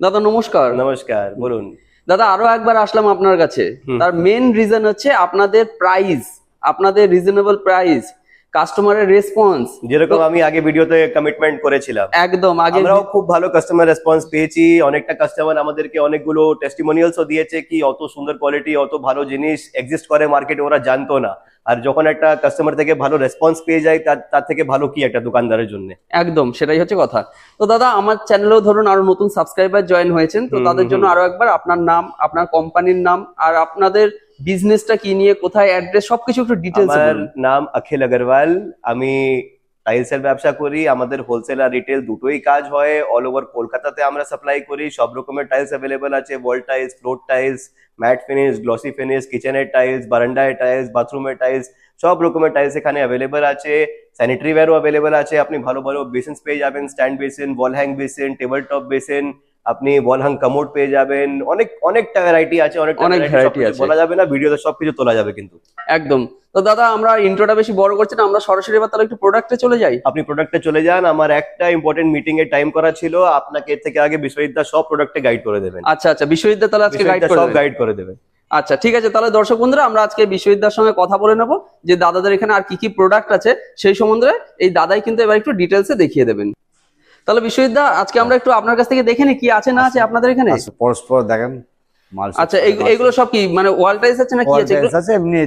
দাদা নমস্কার। নমস্কার বলুন। দাদা আরও একবার আসলাম আপনার কাছে। তার মেন রিজন হচ্ছে আপনাদের প্রাইস আপনাদের রিজনেবল প্রাইস কাস্টমারের রেসপন্স যেরকম আমি আগে ভিডিওতে কমিটমেন্ট করেছিলাম। একদম আগে আমরাও খুব ভালো কাস্টমার রেসপন্স পেয়েছি। অনেকটা কাস্টমার আমাদেরকে অনেকগুলো টেস্টিমোনিয়ালসও দিয়েছে কি অত সুন্দর কোয়ালিটি অত ভালো জিনিস এক্সিস্ট করে মার্কেটে ওরা জানতো না। আর যখন একটা কাস্টমার থেকে ভালো রেসপন্স পেয়ে যায় তার তার থেকে ভালো কি একটা দোকানদারের জন্য? একদম সেটাই হচ্ছে কথা। তো দাদা আমার চ্যানেলেও ধরুন আরও নতুন সাবস্ক্রাইবার জয়েন হয়েছেন তো তাদের জন্য আরও একবার আপনার নাম আপনার কোম্পানির নাম আর আপনাদের বিজনেসটা কি নিয়ে কোথায় অ্যাড্রেস সবকিছু একটু ডিটেলস আমার নাম অখিল আগরওয়াল। আমি টাইলসের ব্যবসা করি আমাদের হোলসেল আর রিটেল দুটোই কাজ হয়। অল ওভার কলকাতাতে আমরা সাপ্লাই করি সব রকমের টাইলস অ্যাভেলেবল আছে wall tiles floor tiles matte finish glossy finish কিচেনের টাইলস বারান্ডায় টাইলস বাথরুমের টাইলস সব রকমের টাইলস এখানে অ্যাভেলেবল আছে। স্যানিটারি ওয়্যারও অ্যাভেলেবল আছে। আপনি ভালো ভালো বেসিনস পেয়ে যাবেন stand basin wall hang basin table top basin আপনি হ্যাং কামোড পেয়ে যাবেন। অনেক অনেকটা ভ্যারাইটি আছে অনেক variety, variety আছে। বলা যাবে না ভিডিওতে সবকিছু তোলা যাবে কিন্তু। একদম। তো দাদা আমরা ইন্ট্রোটা বেশি বড় করছি না আমরা সরাসরি এবার তাহলে একটু প্রোডাক্টে চলে যাই? আপনি প্রোডাক্টে চলে যান আমার একটা ইম্পর্টেন্ট মিটিং এর টাইম করা ছিল আপনাকে এর থেকে আগে বিশ্ববিদ্যা সব প্রোডাক্টে গাইড করে দেবেন। আচ্ছা আচ্ছা বিশ্ববিদ্যালয় তাহলে আজকে গাইড করে সব গাইড করে দেবে আচ্ছা ঠিক আছে তাহলে দর্শক বন্ধুরা আমরা আজকে বিশ্ববিদ্যার সঙ্গে কথা বলে নেব যে দাদাদের এখানে আর কি কি প্রোডাক্ট আছে সেই সম্বন্ধে এই দাদাই কিন্তু এবার একটু ডিটেলসে দেখিয়ে দেবেন। তাহলে বিশ্ববিদ্যা আজকে আমরা একটু আপনার কাছ থেকে দেখে নি কি আছে না আছে আপনাদের এখানে? আচ্ছা পরস্পর দেখেন আচ্ছা এগুলো এইগুলো সব কি মানে ওয়াল টাইলস আছে না কি আছে? আছে এমনি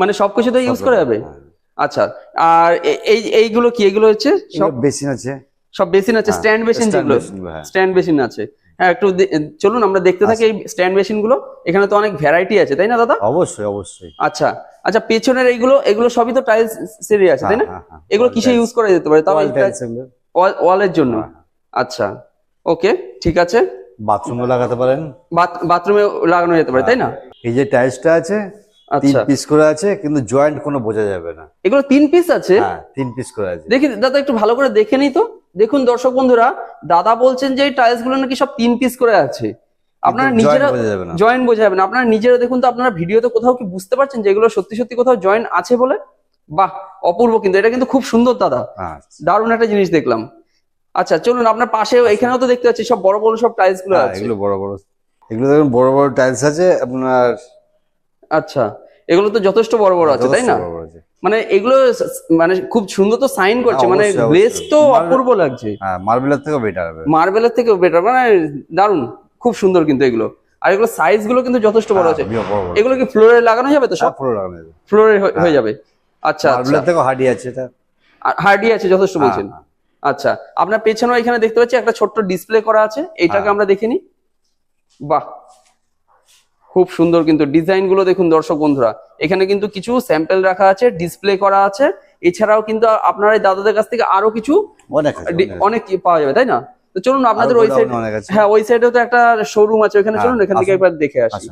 মানে সবকিছু তো ইউজ করা যাবে? হ্যাঁ। আচ্ছা আর এই এইগুলো কি এগুলো হচ্ছে সব? বেসিন আছে। সব বেসিন আছে স্ট্যান্ড বেসিন যেগুলো। স্ট্যান্ড বেসিন আছে। হ্যাঁ একটু চলুন আমরা দেখতে থাকি এই স্ট্যান্ড বেসিনগুলো। এখানে তো অনেক ভ্যারাইটি আছে তাই না দাদা? অবশ্যই অবশ্যই। আচ্ছা আচ্ছা পেছনের এইগুলো এগুলো সবই তো টাইলস সেরি আছে তাই না? হ্যাঁ, হ্যাঁ, এগুলো কিসে ইউজ করা যেতে পারে? তাও ওয়ালের জন্য। হ্যাঁ, আচ্ছা ওকে ঠিক আছে। বাথরুমও লাগাতে পারেন। বাথরুমে লাগানো যেতে পারে তাই না? এই যে টাইলসটা আছে তিন আচ্ছা। পিস করে আছে কিন্তু জয়েন্ট কোনো বোঝা যাবে না। এগুলো তিন পিস আছে? হ্যাঁ তিন পিস করে আছে। দেখি দাদা একটু ভালো করে দেখে নিই তো। দেখুন দর্শক বন্ধুরা দাদা বলছেন যে টাইলসগুলো নাকি সব তিন পিস করে আছে। আপনারা নিজেরা জয়েন্ট বোঝা যাবে না। আপনারা নিজেরা দেখুন তো আপনারা ভিডিওতে কোথাও কি বুঝতে পারছেন যে এগুলো সত্যি সত্যি কোথাও জয়েন্ট আছে বলে? বাহ অপূর্ব কিন্তু এটা কিন্তু খুব সুন্দর দাদা। হ্যাঁ দারুণ একটা জিনিস দেখলাম। আচ্ছা চলুন আপনার পাশে এখানেও তো দেখতে পাচ্ছি সব বড় বড় সব টাইলসগুলো হ্যাঁ, আছে। এগুলো বড় বড়। এগুলো দেখুন বড় বড় টাইলস আছে আপনার আচ্ছা। এগুলো তো যথেষ্ট বড় বড় আছে তাই না? আছে। মানে এগুলো মানে খুব সুন্দর তো সাইন করছে হ্যাঁ, মানে অবশ্যই, গ্লেজ তো অপূর্ব লাগছে। হ্যাঁ মার্বেলের থেকেও বেটার হবে। মার্বেলের থেকেও বেটার মানে দারুণ খুব সুন্দর কিন্তু এগুলো। আর এগুলো সাইজগুলো কিন্তু যথেষ্ট বড় আছে। হ্যাঁ, বড় এগুলো কি ফ্লোরে লাগানো যাবে তো সব? সব পুরো লাগানো যাবে। ফ্লোরে হয়ে যাবে। আচ্ছা আচ্ছা। মার্বেলের থেকেও হার্ডি আছে এটা। হার্ডি আছে যথেষ্ট হ্যাঁ, বলছেন। হ্যাঁ। আচ্ছা আপনার পেছনেও এখানে দেখতে পাচ্ছি একটা ছোট্ট ডিসপ্লে করা আছে এইটাকে হ্যাঁ। আমরা দেখে নিই। বাহ খুব সুন্দর কিন্তু ডিজাইনগুলো দেখুন দর্শক বন্ধুরা। এখানে কিন্তু কিছু স্যাম্পেল রাখা আছে ডিসপ্লে করা আছে। এছাড়াও কিন্তু আপনার এই দাদাদের কাছ থেকে আরও কিছু অনেক পাওয়া যাবে তাই না? তো চলুন আপনাদের ওই সাইড। হ্যাঁ ওই সাইডেও তো একটা শোরুম আছে ওখানে হ্যাঁ, চলুন এখান থেকে। একবার দেখে আসি।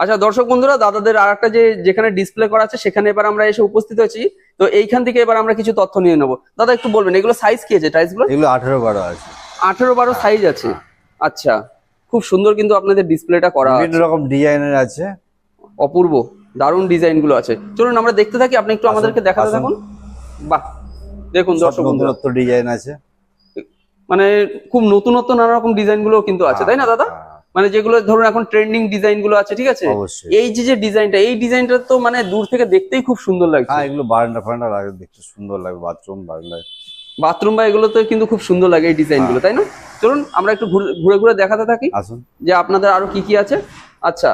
আচ্ছা দর্শক বন্ধুরা দাদাদের আর একটা যে যেখানে ডিসপ্লে করা আছে সেখানে এবার আমরা এসে উপস্থিত হয়েছি। তো এইখান থেকে এবার আমরা কিছু তথ্য নিয়ে নেব। দাদা একটু বলবেন এগুলো সাইজ কি আছে টাইলসগুলো? এগুলো আঠেরো বারো আছে। আঠেরো বারো সাইজ আছে। আচ্ছা। খুব সুন্দর কিন্তু আপনাদের ডিসপ্লেটা করা বিভিন্ন রকম ডিজাইনের আছে। অপূর্ব দারুণ ডিজাইনগুলো আছে। চলুন আমরা দেখতে থাকি আপনি একটু আমাদেরকে দেখাতে। থাকুন। বাহ দেখুন দর্শক নতুনত্ব ডিজাইন আছে। মানে খুব নতুনত্ব নানা রকম ডিজাইনগুলো কিন্তু আছে তাই না দাদা? হ্যাঁ, মানে যেগুলো ধরুন এখন ট্রেন্ডিং ডিজাইনগুলো আছে ঠিক আছে? এই যে যে ডিজাইনটা এই ডিজাইনটা তো মানে দূর থেকে দেখতেই খুব সুন্দর লাগছে। হ্যাঁ এগুলো বারান্দা ফারান্দা লাগে দেখতে সুন্দর লাগবে বাথরুম বারান্দায়। বাথরুম বা এগুলোতে কিন্তু খুব সুন্দর লাগে এই ডিজাইনগুলো তাই না? চলুন আমরা একটু ঘুরে- ঘুরে দেখাতে থাকি। যে আপনাদের আরও কি কি আছে? আচ্ছা।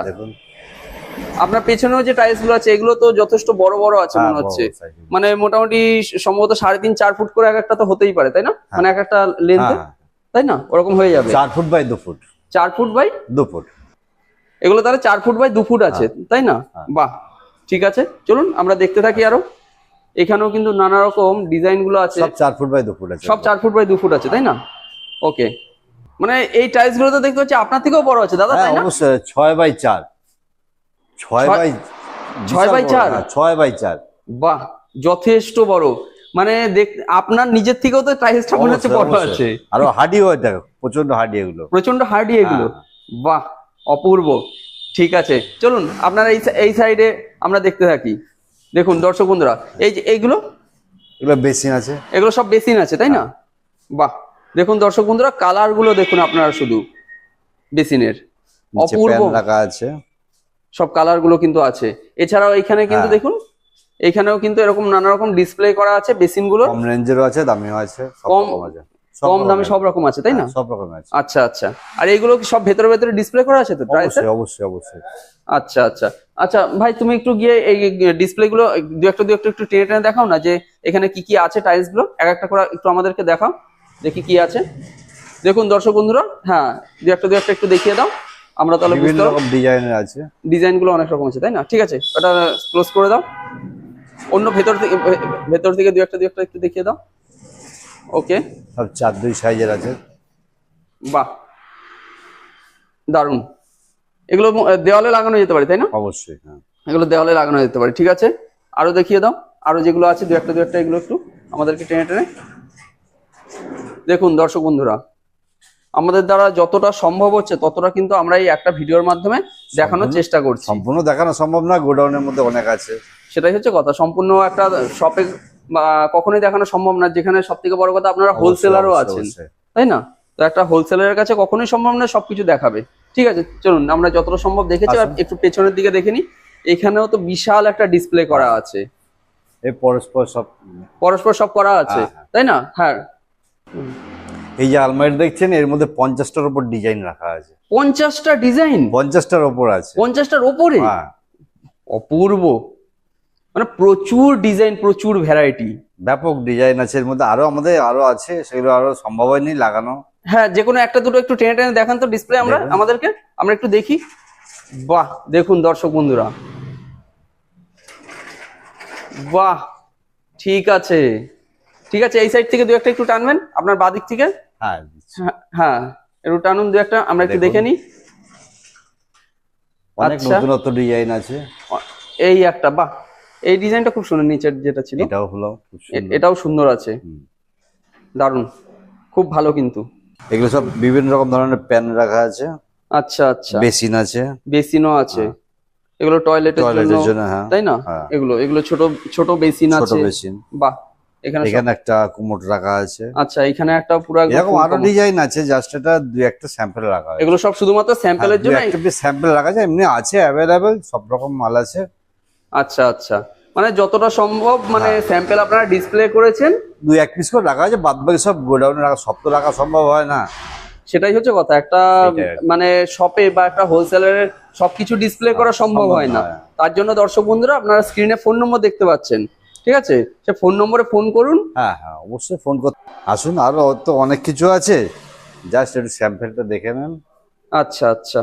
আপনার পেছনেও যে টাইলসগুলো আছে এগুলো তো যথেষ্ট বড় বড় আছে হ্যাঁ, মনে হচ্ছে। মানে মোটামুটি সম্ভবত সাড়ে তিন চার ফুট করে এক একটা তো হতেই পারে তাই না? মানে এক একটা লেন্থ হ্যাঁ তাই না? ওরকম হয়ে যাবে। চার ফুট বাই দু ফুট। চার ফুট বাই দু ফুট। এগুলো তাহলে চার ফুট বাই দু ফুট আছে তাই না? হ্যাঁ। বাহ ঠিক আছে। চলুন আমরা দেখতে থাকি আরও। এখানেও কিন্তু নানা রকম ডিজাইনগুলো আছে। সব চার ফুট বাই দু ফুট আছে। সব চার ফুট বাই দু ফুট আছে তাই না? ওকে মানে এই টাইলসগুলো তো দেখতে পাচ্ছি আপনার থেকেও বড় আছে দাদা হ্যাঁ তাই না? অবশ্যই ছয় বাই চার। ছয় বাই ছয় বাই চার? হ্যাঁ, ছয় বাই চার। বাহ যথেষ্ট বড়। মানে দেখ আপনার নিজের থেকেও তো টাইলসটা মনে হচ্ছে বড় আছে। আরও হাডি হয় দেখো প্রচণ্ড হাডি এগুলো। প্রচণ্ড হার্ডি এগুলো। হ্যাঁ। বাহ অপূর্ব। ঠিক আছে চলুন আপনারা এই এই সাইডে আমরা দেখতে থাকি। দেখুন দর্শক বন্ধুরা এই যে এইগুলো? এগুলো বেসিন আছে। এগুলো সব বেসিন আছে তাই না? বাহ। দেখুন দর্শক বন্ধুরা কালারগুলো দেখুন আপনারা শুধু বেসিনের। অপূর্ব। রাখা আছে। সব কালারগুলো কিন্তু আছে। এছাড়াও এখানে কিন্তু হ্যাঁ। দেখুন এখানেও কিন্তু এরকম নানা রকম ডিসপ্লে করা আছে বেসিনগুলো কম রেঞ্জেরও আছে দামিও আছে কম- আছে কম দামে সব রকম আছে তাই না? হ্যাঁ, সব রকম আছে। আচ্ছা আচ্ছা। আর এইগুলো কি সব ভেতরে ভেতরে ডিসপ্লে করা আছে তো অবশ্যই অবশ্যই অবশ্যই। আচ্ছা আচ্ছা। আচ্ছা ভাই তুমি একটু গিয়ে এই ডিসপ্লে গুলো দু একটা দু একটা একটু টেনে টেনে দেখাও না যে এখানে কি কি আছে টাইলসগুলো? এক একটা করে একটু আমাদেরকে দেখাও দেখি কি আছে। দেখুন দর্শক বন্ধুরা হ্যাঁ দু একটা দু একটা একটু দেখিয়ে দাও। আমরা তাহলে বিভিন্ন রকম ডিজাইনের আছে। ডিজাইনগুলো অনেক রকম আছে তাই না? ঠিক আছে ওটা ক্লোজ করে দাও। অন্য ভেতর থেকে ভেতর থেকে দু একটা দু একটা একটু দেখিয়ে দাও। ওকে সব চার দুই সাইজের আছে। বাহ। দারুণ। এগুলো দেওয়ালে লাগানো যেতে পারে তাই না? অবশ্যই হ্যাঁ। এগুলো দেওয়ালে লাগানো যেতে পারে ঠিক আছে? আরও দেখিয়ে দাও। আরও যেগুলো আছে দু একটা দু একটা এগুলো একটু আমাদেরকে টেনে টেনে। দেখুন দর্শক বন্ধুরা আমাদের দ্বারা যতটা সম্ভব হচ্ছে ততটা কিন্তু আমরা এই একটা ভিডিওর মাধ্যমে দেখানোর চেষ্টা করছি। সম্পূর্ণ দেখানো সম্ভব না গোডাউনের মধ্যে অনেক আছে। সেটাই হচ্ছে কথা। সম্পূর্ণ একটা শপে কখনোই দেখানো সম্ভব না যেখানে সব থেকে বড় কথা আপনারা হোলসেলারও আছেন তাই না? তো একটা হোলসেলারের কাছে কখনোই সম্ভব না সবকিছু দেখাবে। ঠিক আছে চলুন আমরা যতটা সম্ভব দেখেছি আর একটু পেছনের দিকে দেখে নি এখানেও তো বিশাল একটা ডিসপ্লে করা আছে। পরস্পর সব পরস্পর সব করা আছে হ্যাঁ, হ্যাঁ। তাই না? হ্যাঁ। এই যে আলমারি দেখছেন এর মধ্যে পঞ্চাশটার উপর ডিজাইন রাখা আছে। পঞ্চাশটা ডিজাইন পঞ্চাশটার উপর আছে। পঞ্চাশটার ওপরে? হ্যাঁ। অপূর্ব। মানে প্রচুর ডিজাইন প্রচুর ভ্যারাইটি ব্যাপক ডিজাইন আছে এর মধ্যে আরও আমাদের আরও আছে সেগুলো আরও সম্ভব হয়নি লাগানো। হ্যাঁ যে কোনো একটা দুটো একটু টেনে টেনে দেখান তো ডিসপ্লে আমরা আমাদেরকে আমরা একটু দেখি। বাহ দেখুন দর্শক বন্ধুরা। বাহ ঠিক আছে। ঠিক আছে এই সাইড থেকে দু একটা একটু টানবেন আপনার বাদিক থেকে। হ্যাঁ। হ্যাঁ, হ্যাঁ একটু টানুন দু একটা আমরা একটু দেখে নিই। অনেক আচ্ছা। নতুনত্ব ডিজাইন আছে। এই একটা বাহ। এই ডিজাইনটা খুব সুন্দর নিচের যেটা ছিল। এটাও হলো। এটাও সুন্দর আছে। দারুণ। খুব ভালো কিন্তু। এগুলো সব বিভিন্ন রকম ধরনের প্যান রাখা আছে। আচ্ছা আচ্ছা। বেসিন আছে। বেসিনও আছে। এগুলো টয়লেটের জন্য হ্যাঁ। তাই না? হ্যাঁ। এগুলো এগুলো ছোট ছোট বেসিন আছে। ছোট বেসিন। বাহ এখানে এখানে একটা কুমোট রাখা আছে। আচ্ছা এখানে একটা পুরো এরকম আরও ডিজাইন আছে জাস্ট এটা দুই একটা স্যাম্পল রাখা আছে। এগুলো সব শুধুমাত্র স্যাম্পলের জন্য একটা স্যাম্পল রাখা আছে এমনি আছে অ্যাভেলেবেল সব রকম মাল আছে। আচ্ছা আচ্ছা। মানে যতটা সম্ভব মানে হ্যাঁ। স্যাম্পল আপনারা ডিসপ্লে করেছেন। দুই এক পিস করে রাখা আছে বাদ বাকি সব গোডাউনে রাখা সব তো রাখা সম্ভব হয় না। সেটাই হচ্ছে কথা একটা। মানে শপে বা একটা হোলসেলারের সবকিছু ডিসপ্লে করা সম্ভব সম্ভব হয় না। তার জন্য দর্শক বন্ধুরা আপনারা স্ক্রিনে ফোন নম্বর দেখতে পাচ্ছেন। ঠিক আছে? সে ফোন নম্বরে ফোন করুন। হ্যাঁ হ্যাঁ অবশ্যই ফোন করতে আসুন আরও তো অনেক কিছু আছে। জাস্ট একটু স্যাম্পেলটা দেখে নেন। আচ্ছা আচ্ছা।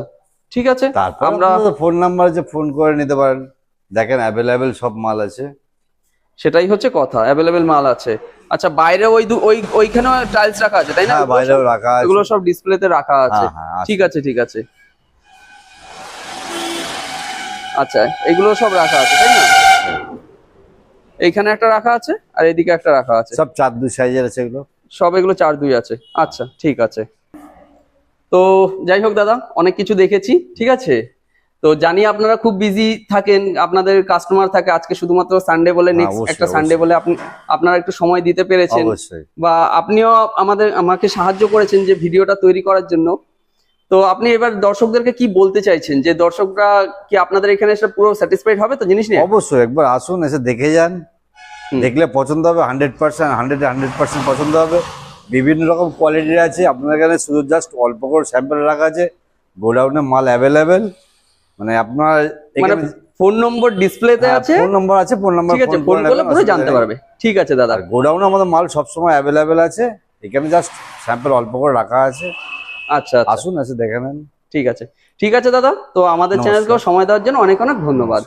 ঠিক আছে তারপর আমরা ফোন নাম্বার যে ফোন করে নিতে পারেন। দেখেন অ্যাভেলেবেল সব মাল আছে। সেটাই হচ্ছে কথা অ্যাভেলেবেল মাল আছে। আচ্ছা বাইরে ওই ওই ওইখানেও টাইলস রাখা আছে তাই না? হ্যাঁ বাইরেও রাখা আছে। এগুলো সব ডিসপ্লেতে রাখা আছে। হ্যাঁ হ্যাঁ আছে। ঠিক আছে ঠিক আছে। আচ্ছা এগুলো সব রাখা আছে তাই না? এইখানে একটা রাখা আছে আর এদিকে একটা রাখা আছে। সব চার দুই সাইজের আছে এগুলো। সব এগুলো চার দুই আছে। আচ্ছা ঠিক আছে। তো যাই হোক দাদা অনেক কিছু দেখেছি ঠিক আছে? তো জানি আপনারা খুব বিজি থাকেন আপনাদের কাস্টমার থাকে আজকে শুধুমাত্র সানডে বলে নেক্সট একটা সানডে বলে আপনি আপনারা একটু সময় দিতে পেরেছেন। বা আপনিও আমাদের আমাকে সাহায্য করেছেন যে ভিডিওটা তৈরি করার জন্য। তো আপনি এবার দর্শকদেরকে কি বলতে চাইছেন? যে দর্শকরা কি আপনাদের এখানে এসে পুরো স্যাটিসফাইড হবে তো জিনিস নিয়ে? অবশ্যই একবার আসুন এসে দেখে যান। দেখলে পছন্দ হবে hundred percent hundred hundred percent পছন্দ হবে। বিভিন্ন রকম কোয়ালিটির আছে আপনার এখানে শুধু জাস্ট অল্প করে স্যাম্পল রাখা আছে। গোডাউনে মাল অ্যাভেলেবেল মানে আপনার মানে ফোন নম্বর ডিসপ্লেতে আছে? ফোন নম্বর আছে ফোন নম্বর ঠিক আছে ফোন করলে পুরো জানতে পারবে। ঠিক আছে দাদা। গোডাউন আমাদের মাল সবসময় অ্যাভেলেবেল আছে। এখানে জাস্ট স্যাম্পল অল্প করে রাখা আছে। আচ্ছা আচ্ছা। আসুন এসে দেখে নেন। ঠিক আছে। ঠিক আছে দাদা। তো আমাদের চ্যানেলকে চ্যানেলকেও সময় দেওয়ার জন্য অনেক অনেক ধন্যবাদ।